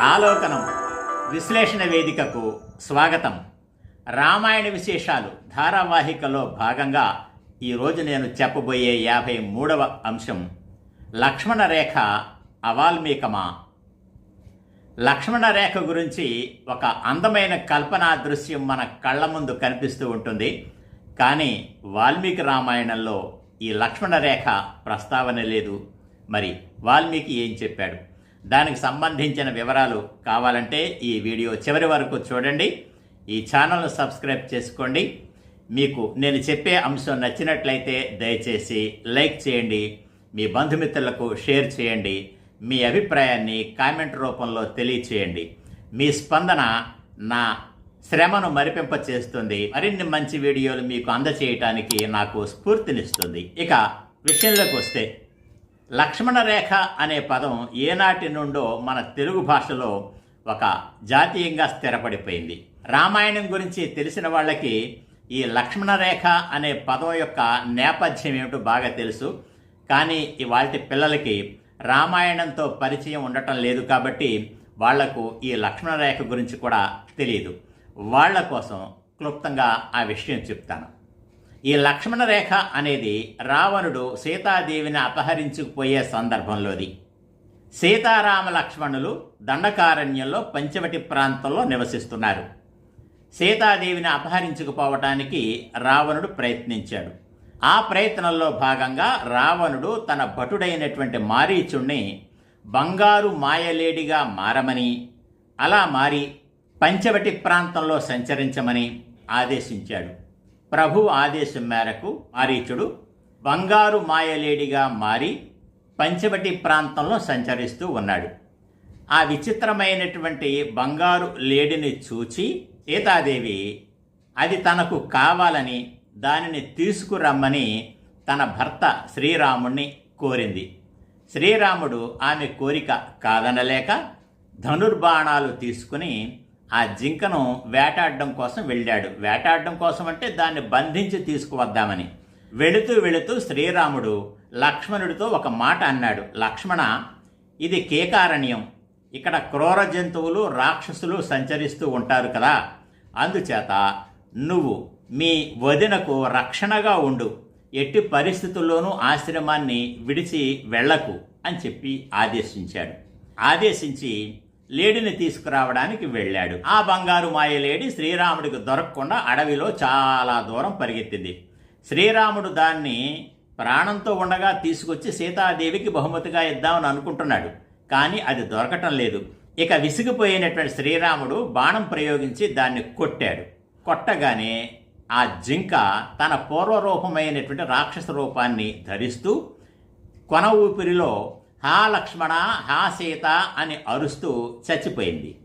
ఆలోకనం విశ్లేషణ వేదికకు స్వాగతం. రామాయణ విశేషాలు ధారావాహికలో భాగంగా ఈరోజు నేను చెప్పబోయే యాభై మూడవ అంశం లక్ష్మణ రేఖ అవాల్మీకమా. లక్ష్మణ రేఖ గురించి ఒక అందమైన కల్పనా దృశ్యం మన కళ్ళ ముందు కనిపిస్తూ ఉంటుంది. కానీ వాల్మీకి రామాయణంలో ఈ లక్ష్మణ రేఖ ప్రస్తావన లేదు. మరి వాల్మీకి ఏం చెప్పాడు? దానికి సంబంధించిన వివరాలు కావాలంటే ఈ వీడియో చివరి వరకు చూడండి. ఈ ఛానల్ను సబ్స్క్రైబ్ చేసుకోండి. మీకు నేను చెప్పే అంశం నచ్చినట్లయితే దయచేసి లైక్ చేయండి. మీ బంధుమిత్రులకు షేర్ చేయండి. మీ అభిప్రాయాన్ని కామెంట్ రూపంలో తెలియచేయండి. మీ స్పందన నా శ్రమను మరిపింప చేస్తుంది. మరిన్ని మంచి వీడియోలు మీకు అందచేయటానికి నాకు స్ఫూర్తినిస్తుంది. ఇక విషయంలోకి వస్తే లక్ష్మణ రేఖ అనే పదం ఏనాటి నుండో మన తెలుగు భాషలో ఒక జాతీయంగా స్థిరపడిపోయింది. రామాయణం గురించి తెలిసిన వాళ్ళకి ఈ లక్ష్మణ రేఖ అనే పదం యొక్క నేపథ్యం ఏమిటో బాగా తెలుసు. కానీ ఇవాళ పిల్లలకి రామాయణంతో పరిచయం ఉండటం లేదు కాబట్టి వాళ్ళకు ఈ లక్ష్మణ రేఖ గురించి కూడా తెలియదు వాళ్ళ కోసం క్లుప్తంగా ఆ విషయం చెప్తాను. ఈ లక్ష్మణ రేఖ అనేది రావణుడు సీతాదేవిని అపహరించుకుపోయే సందర్భంలోది. సీతారామ లక్ష్మణులు దండకారణ్యంలో పంచవటి ప్రాంతంలో నివసిస్తున్నారు. సీతాదేవిని అపహరించుకుపోవటానికి రావణుడు ప్రయత్నించాడు. ఆ ప్రయత్నంలో భాగంగా రావణుడు తన భటుడైనటువంటి మారీచుణ్ణి బంగారు మాయలేడిగా మారమని అలా మారి పంచవటి ప్రాంతంలో సంచరించమని ఆదేశించాడు. ప్రభు ఆదేశం మేరకు మారీచుడు బంగారు మాయలేడిగా మారి పంచవటి ప్రాంతంలో సంచరిస్తూ ఉన్నాడు. ఆ విచిత్రమైనటువంటి బంగారు లేడిని చూచి సీతాదేవి అది తనకు కావాలని దానిని తీసుకురమ్మని తన భర్త శ్రీరాముణ్ణి కోరింది. శ్రీరాముడు ఆమె కోరిక కాదనలేక ధనుర్బాణాలు తీసుకుని ఆ జింకను వేటాడడం కోసం వెళ్ళాడు. వేటాడడం కోసం అంటే దాన్ని బంధించి తీసుకువద్దామని. వెళుతూ వెళుతూ శ్రీరాముడు లక్ష్మణుడితో ఒక మాట అన్నాడు. లక్ష్మణ ఇది కేకారణ్యం. ఇక్కడ క్రూర జంతువులు రాక్షసులు సంచరిస్తూ ఉంటారు కదా. అందుచేత నువ్వు మీ వదినకు రక్షణగా ఉండు. ఎట్టి పరిస్థితుల్లోనూ ఆశ్రమాన్ని విడిచి వెళ్ళకు అని చెప్పి ఆదేశించాడు. ఆదేశించి లేడిని తీసుకురావడానికి వెళ్ళాడు. ఆ బంగారు మాయ లేడి శ్రీరాముడికి దొరకకుండా అడవిలో చాలా దూరం పరిగెత్తింది. శ్రీరాముడు దాన్ని ప్రాణంతో ఉండగా తీసుకొచ్చి సీతాదేవికి బహుమతిగా ఇద్దామని అనుకుంటున్నాడు. కానీ అది దొరకటం లేదు. ఇక విసిగిపోయినటువంటి శ్రీరాముడు బాణం ప్రయోగించి దాన్ని కొట్టాడు. కొట్టగానే ఆ జింక తన పూర్వరూపమైనటువంటి రాక్షస రూపాన్ని ధరిస్తూ కొన ఊపిరిలో హా లక్ష్మణ హా సీత అని అరుస్తూ చచ్చిపోయింది.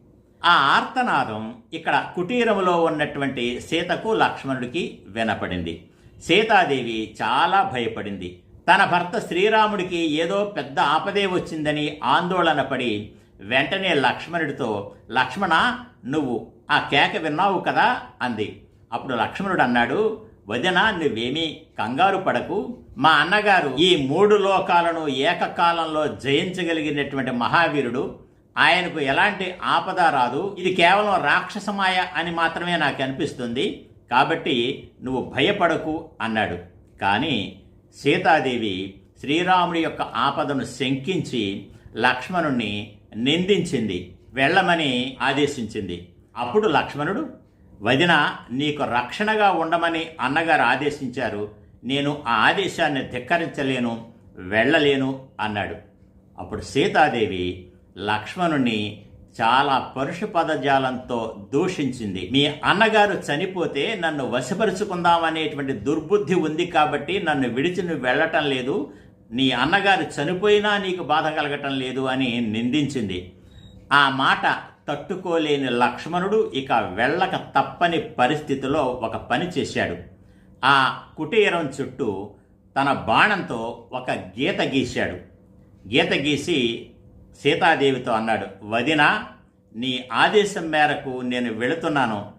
ఆ ఆర్తనాదం ఇక్కడ కుటీరములో ఉన్నటువంటి సీతకు లక్ష్మణుడికి వినపడింది. సీతాదేవి చాలా భయపడింది. తన భర్త శ్రీరాముడికి ఏదో పెద్ద ఆపదే వచ్చిందని ఆందోళన పడి వెంటనే లక్ష్మణుడితో లక్ష్మణ నువ్వు ఆ కేక విన్నావు కదా? అంది. అప్పుడు లక్ష్మణుడు అన్నాడు వదిన నువ్వేమీ కంగారు పడకు. మా అన్నగారు ఈ మూడు లోకాలను ఏకకాలంలో జయించగలిగినటువంటి మహావీరుడు. ఆయనకు ఎలాంటి ఆపద రాదు. ఇది కేవలం రాక్షసమాయ అని మాత్రమే నాకు అనిపిస్తుంది. కాబట్టి నువ్వు భయపడకు అన్నాడు. కానీ సీతాదేవి శ్రీరాముడి యొక్క ఆపదను శంకించి లక్ష్మణుణ్ణి నిందించింది వెళ్ళమని ఆదేశించింది. అప్పుడు లక్ష్మణుడు వదిన నీకు రక్షణగా ఉండమని అన్నగారు ఆదేశించారు. నేను ఆ ఆదేశాన్ని ధిక్కరించలేను వెళ్ళలేను అన్నాడు. అప్పుడు సీతాదేవి లక్ష్మణుణ్ణి చాలా పరుష పదజాలంతో దూషించింది. మీ అన్నగారు చనిపోతే నన్ను వశపరుచుకుందామనేటువంటి దుర్బుద్ధి ఉంది కాబట్టి నన్ను విడిచి నువ్వు వెళ్ళటం లేదు. నీ అన్నగారు చనిపోయినా నీకు బాధ కలగటం లేదు అని నిందించింది. ఆ మాట తట్టుకోలేని లక్ష్మణుడు ఇక వెళ్ళక తప్పని పరిస్థితిలో ఒక పని చేశాడు. ఆ కుటీరం చుట్టూ తన బాణంతో ఒక గీత గీశాడు. గీత గీసి సీతాదేవితో అన్నాడు వదిన నీ ఆదేశం మేరకు నేను వెళుతున్నాను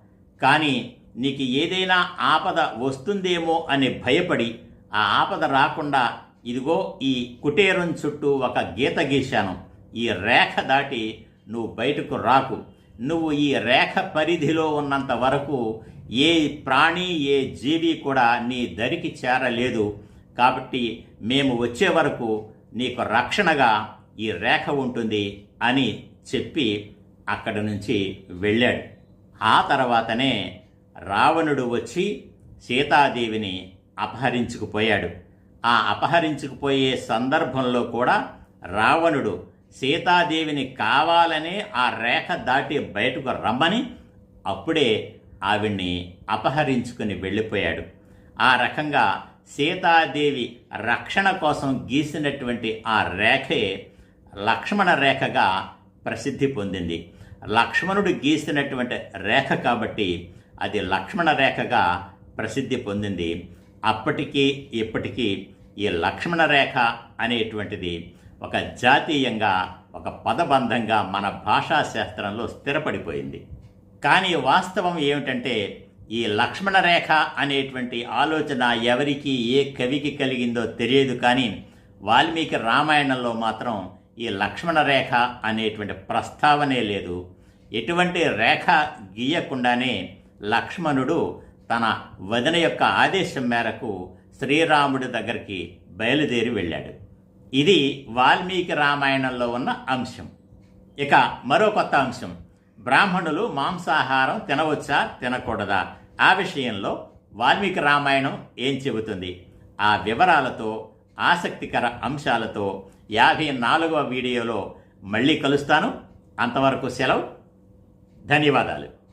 కానీ నీకు ఏదైనా ఆపద వస్తుందేమో అని భయపడి ఆ ఆపద రాకుండా ఇదిగో ఈ కుటీరం చుట్టూ ఒక గీత గీశాను. ఈ రేఖ దాటి నువ్వు బయటకు రాకు. నువ్వు ఈ రేఖ పరిధిలో ఉన్నంత వరకు ఏ ప్రాణి ఏ జీవి కూడా నీ దరికి చేరలేదు. కాబట్టి మేము వచ్చే వరకు నీకు రక్షణగా ఈ రేఖ ఉంటుంది అని చెప్పి అక్కడి నుంచి వెళ్ళాడు. ఆ తర్వాతనే రావణుడు వచ్చి సీతాదేవిని అపహరించుకుపోయాడు. ఆ అపహరించుకుపోయే సందర్భంలో కూడా రావణుడు సీతాదేవిని కావాలనే ఆ రేఖ దాటి బయటకు రమ్మని అప్పుడే ఆవిడ్ని అపహరించుకుని వెళ్ళిపోయాడు. ఆ రకంగా సీతాదేవి రక్షణ కోసం గీసినటువంటి ఆ రేఖే లక్ష్మణ రేఖగా ప్రసిద్ధి పొందింది. లక్ష్మణుడు గీసినటువంటి రేఖ కాబట్టి అది లక్ష్మణ రేఖగా ప్రసిద్ధి పొందింది. అప్పటికీ ఇప్పటికీ ఈ లక్ష్మణ రేఖ అనేటువంటిది ఒక జాతీయంగా ఒక పదబంధంగా మన భాషా శాస్త్రంలో స్థిరపడిపోయింది. కానీ వాస్తవం ఏమిటంటే ఈ లక్ష్మణ రేఖ అనేటువంటి ఆలోచన ఎవరికి ఏ కవికి కలిగిందో తెలియదు కానీ వాల్మీకి రామాయణంలో మాత్రం ఈ లక్ష్మణ రేఖ అనేటువంటి ప్రస్తావనే లేదు. ఎటువంటి రేఖ గీయకుండానే లక్ష్మణుడు తన వదిన యొక్క ఆదేశం మేరకు శ్రీరాముడి దగ్గరికి బయలుదేరి వెళ్ళాడు. ఇది వాల్మీకి రామాయణంలో ఉన్న అంశం. ఇక మరో కొత్త అంశం. బ్రాహ్మణులు మాంసాహారం తినవచ్చా తినకూడదా? ఆ విషయంలో వాల్మీకి రామాయణం ఏం చెబుతుంది? ఆ వివరాలతో ఆసక్తికర అంశాలతో యాభై నాలుగవ వీడియోలో మళ్ళీ కలుస్తాను. అంతవరకు సెలవు. ధన్యవాదాలు.